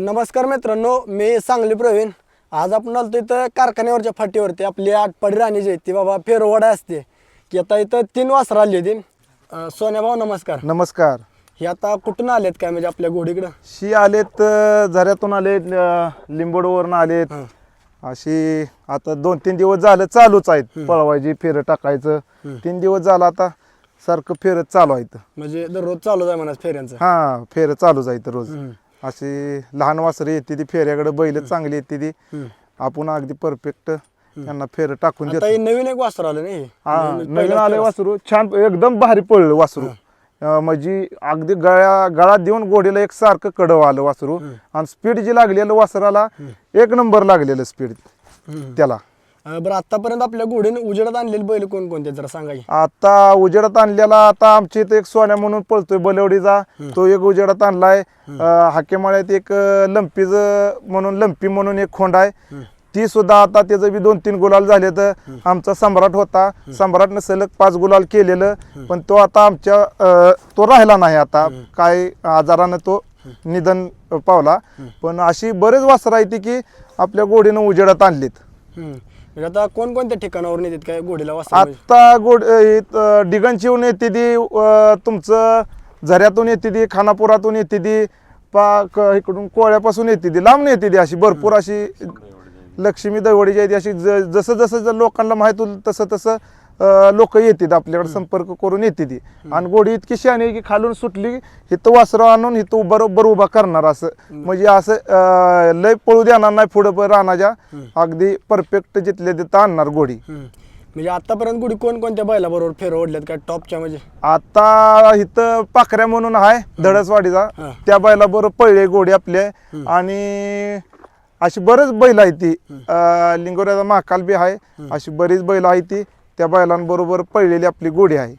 नमस्कार मित्रांनो मी सांगली प्रवीण. आज आपण आलतो इथं कारखान्यावरच्या फाटीवरती. आपली आटपाडी राणी जी आहे ती बाबा फेरवडा असते. की आता इथं तीन वासरं आली होती. अं, सोन्या भाऊ नमस्कार. नमस्कार. हे आता कुठून आलेत काय? म्हणजे आपल्या घोडीकडं शी आलेत अ, झऱ्यातून आलेत अ, लिंबोडवरून आलेत. हं. अशी आता दोन तीन दिवस झालं चालूच आहेत. पळवायची फेरं टाकायचं. तीन दिवस झालं आता सारखं फेरत चालू आहेत. म्हणजे दररोज चालू आहे म्हणा फेऱ्यांचं. हा फेरं चालूच आहेत रोज. अशी लहान वासरं येते ती फेऱ्याकडे बैल चांगली येते ती. आपण अगदी परफेक्ट त्यांना फेरं टाकून आता देतो. हे नवीन एक वासर आलं नाही? हा नवीन आले. वासरू. छान एकदम भारी पळलं वासरू. अं, म्हणजे अगदी गळ्या गळा देऊन गोडीला एक सारखं कडव आलं वासरू. आणि स्पीड जी लागलेलं वासराला एक नंबर लागलेलं स्पीड. त्याला. बरं आतापर्यंत आपल्या घोडीने उजेडात आणलेले बैल कोण कोणते जरा सांगा की. आता उजेडात आणलेला आता आमच्या इथे एक सोन्या म्हणून पळतोय बलवडीचा. तो एक उजेडात आणलाय. हाकेमाळ्यात एक लंपीज म्हणून लंपी म्हणून एक खोंड आहे. ती सुद्धा आता त्याचं बी दोन तीन गुलाल झाले तर आमचा सम्राट होता. सम्राटनं सलग पाच गुलाल केलेलं. पण तो आता आमच्या तो राहिला नाही आता. काय आजारानं तो निधन पावला. पण अशी बरेच वासरं आहेत ती की आपल्या गोडीनं उजेडात आणलीत. म्हणजे आता कोणकोणत्या ठिकाणावरून येतात काय घोडीला वासर म्हणजे? आता गोड डिगनचिवून येते ती अं, तुमचं झऱ्यातून येते ती खानापुरातून येते ती पा क- इकडून कोळ्यापासून येते ती लांबून येते ती अशी भरपूर अशी लक्ष्मी दैवडीची आहे ती अशी ज- जसं जसं जर लोकांना माहीत होईल तसं तसं लोक येतात आपल्याकडे संपर्क करून येते ती आणि गोडी इतकी आहे की खालून सुटली इथं वासरं आणून इथं बरोबर उभा करणार असं. म्हणजे असं लय पळू देणार नाही पुढं पण रानाच्या. अगदी परफेक्ट जिथल्या तिथं आणणार गोडी. म्हणजे आतापर्यंत गुढी कोण कोणत्या बैला बरोबर फेर ओढल्यात काय टॉपच्या म्हणजे? आता इथं पाखऱ्या म्हणून आहे धडसवाडीचा. त्या बैला बरोबर पळले गोडी आपले. आणि अशी बरेच बैल आहे ती. लिंगोऱ्याचा महाकाल बी आहे. अशी बरीच बैल आहे ती. त्या बैलांबरोबर पळलेली आपली गोडी आहे.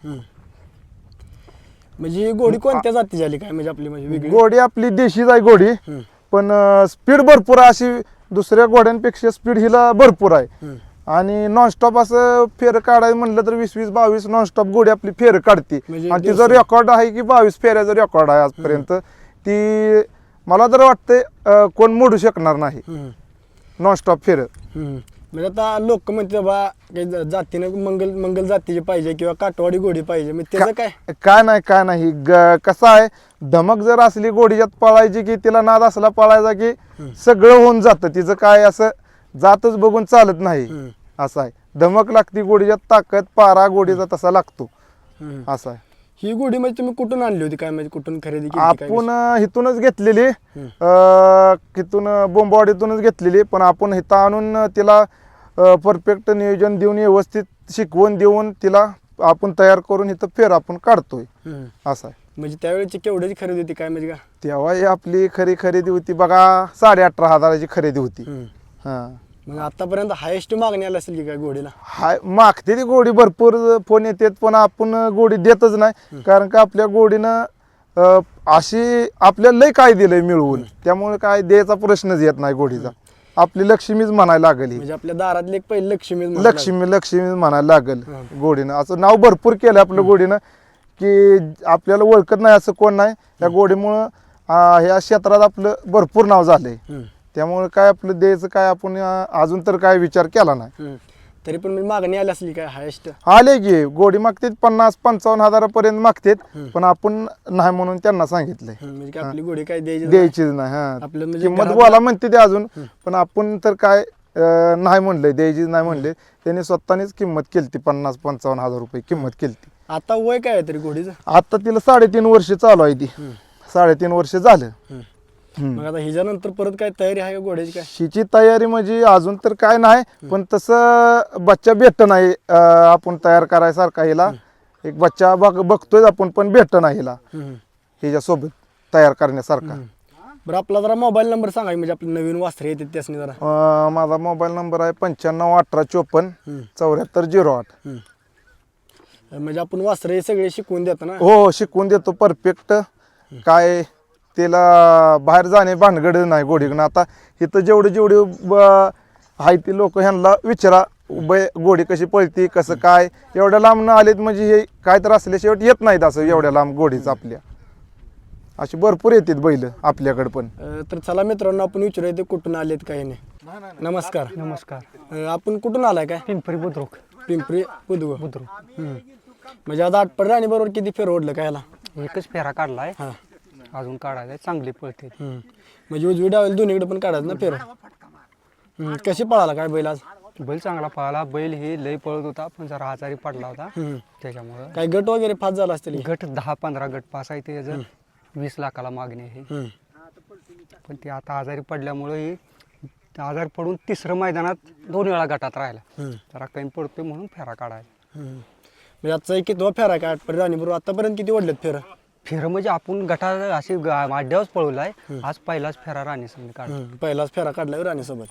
म्हणजे ही गोडी कोणत्या जाती झाली काय? म्हणजे आपली म्हणजे वेगळी? गोडी आपली देशीच आहे गोडी. हम्म. पण स्पीड भरपूर आहे अशी दुसऱ्या घोड्यांपेक्षा स्पीड हिला भरपूर आहे. हम्म. आणि नॉनस्टॉप असं फेर काढायचं म्हणलं तर वीस वीस बावीस नॉनस्टॉप गोडी आपली फेर काढते. म्हणजे आणि तिचं दिवसा- रेकॉर्ड आहे की बावीस फेऱ्याचं रेकॉर्ड आहे आजपर्यंत ती मला तर वाटते अं, कोण मोडू शकणार नाही. हम्म. नॉनस्टॉप फेर. हम्म. म्हणजे आता लोक म्हणते बा काही ज- जातीनं मंगल मंगल जातीची पाहिजे किंवा काटवाडी घोडी पाहिजे. मग त्याचं काय? काय नाही काय नाही? ग- कसं आहे धमक जर असली गोडीच्यात पळायची की तिला नाद असला पळायचा की सगळं होऊन जातं. तिचं काय असं जातच बघून चालत नाही. हम्म. असं आहे. धमक लागती गोडीच्यात ताकद पारा गोडीचा तसा लागतो. हम्म. असं आहे. ही गोडी म्हणजे तुम्ही कुठून आणली होती? काय म्हणजे कुठून खरेदी केली होती? काय आपण अं, इथूनच घेतलेली. अं, इथून बोंबवाडीतूनच घेतलेली. पण आपण इथं आणून तिला परफेक्ट नियोजन देऊन व्यवस्थित शिकवून देऊन तिला आपण तयार करून इथं फेर आपण काढतोय. हम्म. असं आहे. म्हणजे त्यावेळेची केवढ्याची खरेदी होती? काय म्हणजे? का तेव्हा ही आपली खरी खरेदी होती बघा साडे अठरा हजाराची खरेदी होती. हम्म. हा. मग आतापर्यंत हायेस्ट मागणी आली असेल की काय घोडीला हाय मागते ती गोडी भरपूर फोन येतात पण आपण गोडी देतच नाही. कारण का आपल्या गोडीनं अं, अशी आपल्याला लय काय दिलंय मिळवून त्यामुळे काय द्यायचा प्रश्नच येत नाही गोडीचा. आपली लक्ष्मीच म्हणायला लागली. म्हणजे आपल्या दारातली एक पहिली लक्ष्मी लक्ष्मी लक्ष्मी म्हणायला लागल गोडीनं. असं नाव भरपूर केलं आपलं गोडीनं की आपल्याला ओळखत नाही असं कोण नाही. या गोडीमुळं अं, ह्या क्षेत्रात आपलं भरपूर नाव झालंय. हम्म. त्यामुळे काय आपलं द्यायचं काय आपण अं, अजून तर काय विचार केला नाही. हम्म. तरी पण मागणी आली असली काय हायेस्ट? आले की गोडी मागतात पन्नास पंचावन्न हजारापर्यंत मागतात पण आपण नाही म्हणून त्यांना सांगितलंय. म्हणजे काय आपली घोडी काय द्यायची नाही. द्यायचीच नाही हा. आपलं म्हणजे किंमत घरात- बोला म्हणते ते अजून पण आपण तर काय अं, नाही म्हणलंय द्यायचीच नाही म्हणले त्यांनी स्वतःनेच किंमत केलती पन्नास पंचावन्न हजार रुपये किंमत केलती. आता वय काय आहे तरी घोडीचं आता तिला साडेतीन वर्ष चालू आहे ती. साडेतीन वर्ष झालं. हम्म. मग आता हिच्यानंतर परत काय तयारी आहे का घोड्याची काय? हिची तयारी म्हणजे अजून तर काय नाही पण तसं बच्चा भेटत नाही अं, आपण तयार करायसारखा हिला. एक बच्चा बघ बघतोय आपण पण भेटत नाही हिला. हम्म. हिच्यासोबत तयार करण्यासारखा. बरं आपला जरा मोबाईल नंबर सांगा की म्हणजे आपले नवीन वास्त्रे येतात त्यासनी जरा. अं, माझा मोबाईल नंबर आहे पंच्याण्णव अठरा चोपन्न. चौऱ्याहत्तर झिरो आठ. म्हणजे आपण वास्त्रे हे सगळे शिकवून देतो ना? हो हो शिकवून देतो परफेक्ट. काय तिला बाहेर जाणे भानगड नाही गोडीकडनं आता इथं जेवढे जेवढे ब- आहे ती लोक ह्यांना विचारा बै गोडी कशी पळती कसं काय एवढ्या लांब न आलेत म्हणजे हे काय तर असल्याशिवाय येत नाहीत असं एवढ्या लांब गोडीच आपल्या. अशी भरपूर येतात बैल आपल्याकडे पण. तर चला मित्रांनो आपण विचारूया ते कुठून आलेत काही नाही. नमस्कार. नमस्कार. अ, आपण कुठून आलाय काय? पिंपरी बुद्रुक. पिंपरी बुधगो बुद्रुक. म्हणजे आता आठपड राणी बरोबर किती फेर ओढलं काय याला? एकच फेरा काढलाय. हा. अजून काढायचा चांगली पळते हम्म. म्हणजे उजवी डावेल दोन्हीकडे पण काढायचं ना फेर? हम्म. कशी पळाला काय बैल आज? बैल चांगला पळाला. बैल हे लय पळत होता पण जरा आजारी पडला होता. हम्म. त्याच्यामुळं काय गट वगैरे फास्ट झाला असतील गट दहा पंधरा गट पास आहे त्याचं वीस लाखाला मागणी आहे. हम्म. पण ते आता आजारी पडल्यामुळं हे आजारी पडून तिसरं मैदानात दोन वेळा गटात राहिला. हम्म. जरा कमी पडतोय म्हणून फेरा काढायला. हम्म. म्हणजे आजचा एक कितवा फेर काय आठपड राणी बरोबर आतापर्यंत किती ओढलेत फेर? फेरं म्हणजे आपण गटात अशी माड्यावरच पळवलाय आज पहिलाच फेरा राणी संघ काढला पहिलाच फेरा काढला राणीसोबत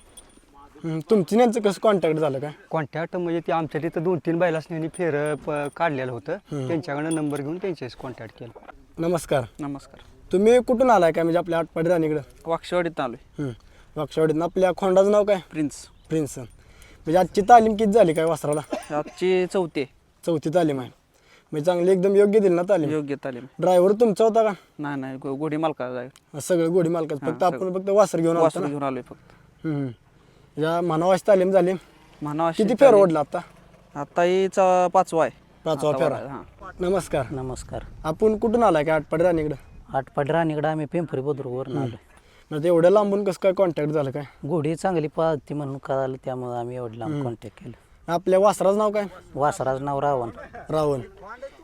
हम्म. तुमची त्यांचं कसं कॉन्टॅक्ट झालं काय? कॉन्टॅक्ट म्हणजे ते आमच्या तिथं दोन तीन बैलासनी फेर प- काढलेलं होतं. त्यांच्याकडे नंबर घेऊन त्यांच्याशी कॉन्टॅक्ट केला. नमस्कार. नमस्कार. तुम्ही कुठून आलाय काय? म्हणजे आपल्या आठपाडी राणीकडं? वाक्षवाडीत आलोय. हम्म. वाक्षावाडीतनं आपल्या खोंडाचं नाव काय? प्रिन्स. प्रिन्स. म्हणजे आजची तालीम किती झाली काय वासराला आजची चौथी. आहे. चौथी तालीम आहे. म्हणजे चांगली एकदम योग्य दिली ना तालीम? योग्य तालीम. ड्रायव्हर तुमचा होता का? नाही नाही गो- गोडी मालका जाय सगळं गोडी मालकाच. फक्त आपण फक्त वासर घेऊन आलो वासरू घेऊन आलोय फक्त. या मानवाची तालीम झाली. किती फेर ओढला आता? आता ही चा- पाचवा आहे. पाचवा आता फेरा. हा. नमस्कार. नमस्कार. आपण कुठून आलाय? काय आठपाडी राणीकडं? आटपाडी राणीकडे आम्ही पिंपरी बुद्रुकवरून आलो म्हणजे एवढ्या लांबून कसं काय कॉन्टॅक्ट झालं काय? घोडी चांगली पाहती म्हणून कळालं त्यामुळे आम्ही एवढं लांब कॉन्टॅक्ट केलं. आपल्या वासराचं नाव काय? वासराज नाव रावण. रावण.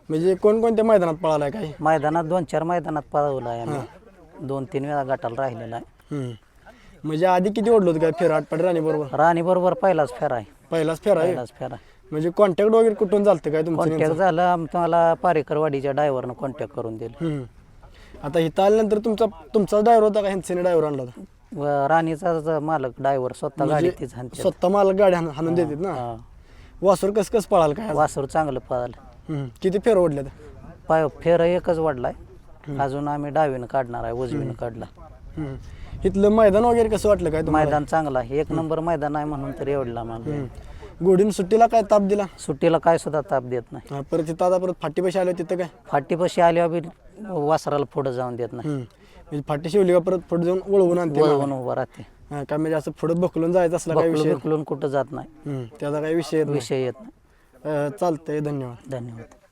म्हणजे कोणकोणत्या मैदानात पळालाय काय मैदानात दोन चार मैदानात पळवलं आहे आम्ही दोन तीन वेळा गटाला राहिलेला आहे. हम्म. म्हणजे आधी किती ओढलो होतं काय फेर? आठपाडी राणी बरोबर? राणी बरोबर पहिलाच फेरा आहे. पहिलाच फेर आहे? पहिलाच फेरा म्हणजे कॉन्टॅक्ट वगैरे कुठून झालं काय तुमचं कॉन्टॅक्ट झालं आम्हाला पारेकरवाडीच्या ड्रायव्हरनं कॉन्टॅक्ट करून दिलं. हम्म. आता इथं आल्यानंतर तुमचा तुमचा ड्रायव्हर होता का? ह्यांच्याने ड्रायव्हर आणला होता? व राणीचा ज- मालक ड्रायव्हर स्वतः गाडी तीच हाणते स्वतः मला गाडी हाण- हाणून देतात ना? हा. वासर कस कस पळाल काय? वासरू चांगलं पळालं. हम्म. किती फेर ओढल्यात? पाय फेरा एकच वाढलाय अजून आम्ही डावीनं काढणार आहे उजवीनं काढला. इथलं मैदान वगैरे कसं वाटलं काय तुम्हाला? मैदान चांगलं आहे. एक नंबर मैदान आहे म्हणून तर एवढला मला हम्म. गोडीन सुट्टीला काय ताप दिला? सुट्टीला काय सुद्धा ताप देत नाही. हा, परत तिथं आता परत फाटी पैसे आले तिथं काय? फाटीपाशी आल्यावर बी वासराला पुढं जाऊन देत नाही. हम्म. म्हणजे फाटी शिवली का परत पुढे जाऊन वळवून आणते? वळवून उभं राहते. हा, काय म्हणजे असं पुढे बकलून जायचं असला बकलून विषय बिकलून कुठं जात नाही. हम्म. त्याचा काही विषय येत नाही. विषय येत नाही. अं, चालतंय धन्यवाद. धन्यवाद.